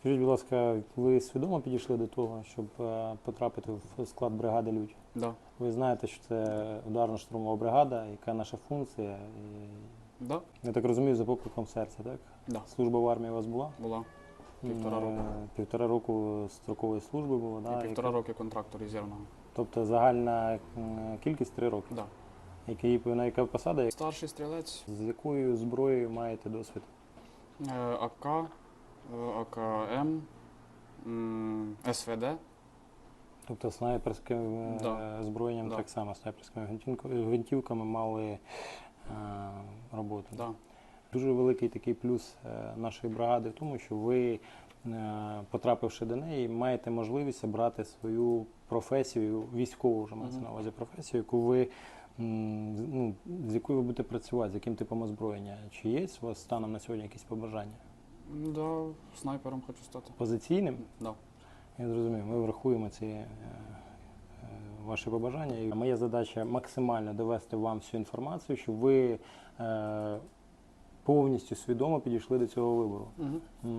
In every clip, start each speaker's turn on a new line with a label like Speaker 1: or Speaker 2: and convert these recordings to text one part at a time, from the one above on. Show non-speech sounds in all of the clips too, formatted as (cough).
Speaker 1: Скажіть, будь ласка, ви свідомо підійшли до того, щоб е, потрапити в склад бригади Людь?
Speaker 2: Да.
Speaker 1: Ви знаєте, що це ударно-штурмова бригада, яка наша функція. І,
Speaker 2: Да.
Speaker 1: я так розумію, за покликом серця, так?
Speaker 2: Да.
Speaker 1: Служба в армії у вас була?
Speaker 2: Була. Півтора року.
Speaker 1: Півтора року строкової служби було,
Speaker 2: І
Speaker 1: да?
Speaker 2: півтора роки контракту резервного.
Speaker 1: Тобто загальна кількість три роки.
Speaker 2: Да.
Speaker 1: Який, на яка посада?
Speaker 2: Старший стрілець
Speaker 1: З якою зброєю маєте досвід?
Speaker 2: е, АК, е, АКМ, м, СВД.
Speaker 1: Тобто снайперським е,
Speaker 2: Да.
Speaker 1: озброєнням
Speaker 2: Да.
Speaker 1: так само, снайперськими гвинтівками, мали е, роботу.
Speaker 2: Да.
Speaker 1: Дуже великий такий плюс нашої бригади в тому, що ви, потрапивши до неї, маєте можливість обрати свою професію, військову вже мається на увазі професію, яку ви ну, з якою ви будете працювати, з яким типом озброєння. Чи є у вас станом на сьогодні якісь побажання?
Speaker 2: Да, снайпером хочу стати.
Speaker 1: Позиційним?
Speaker 2: Да.
Speaker 1: Я зрозумів, ми врахуємо ці е, е, ваші побажання. І моя задача максимально довести вам всю інформацію, щоб ви е, повністю свідомо підійшли до цього вибору.
Speaker 2: Угу.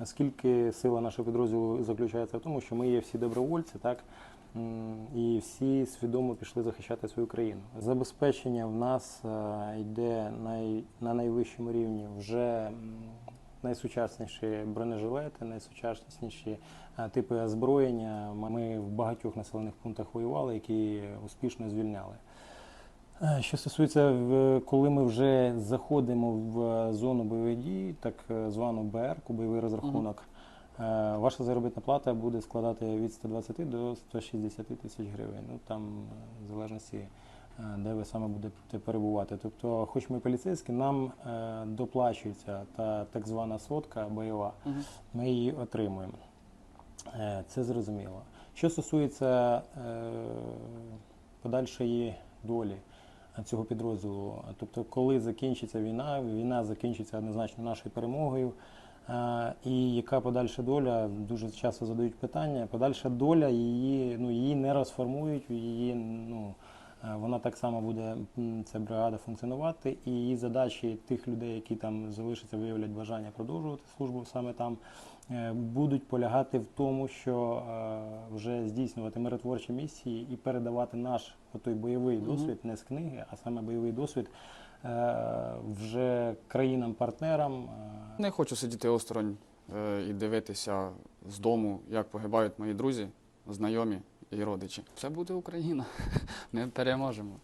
Speaker 1: Оскільки сила нашого підрозділу заключається в тому, що ми є всі добровольці, так? І всі свідомо пішли захищати свою країну. Забезпечення в нас е, йде на найвищому рівні вже найсучасніші бронежилети, найсучасніші е, типи озброєння. Ми в багатьох населених пунктах воювали, які успішно звільняли. Е, Що стосується, коли ми вже заходимо в зону бойових дій, так е, звану БР, бойовий розрахунок, е, ваша заробітна плата буде складати від 120 до 160 тисяч гривень. Ну там е, в залежності, е, де ви саме будете перебувати. Тобто, хоч ми поліцейські, нам е, доплачується та так звана сотка бойова ми її отримуємо. Е, Це зрозуміло. Що стосується е, подальшої долі цього підрозділу, тобто, коли закінчиться війна, війна закінчиться однозначно нашою перемогою. Е, І яка подальша доля? Дуже часто задають питання. Подальша доля її, ну, її не розформують, її, ну, е, вона так само буде, ця бригада функціонувати, і її задачі тих людей, які там залишаться, виявлять бажання продовжувати службу саме там, е, будуть полягати в тому, що е, вже здійснювати миротворчі місії і передавати наш той бойовий досвід не з книги, а саме бойовий досвід е, вже країнам-партнерам. е,
Speaker 2: Не хочу сидіти осторонь е, і дивитися з дому, як погибають мої друзі, знайомі і родичі. Це буде Україна. (laughs) Ми переможемо.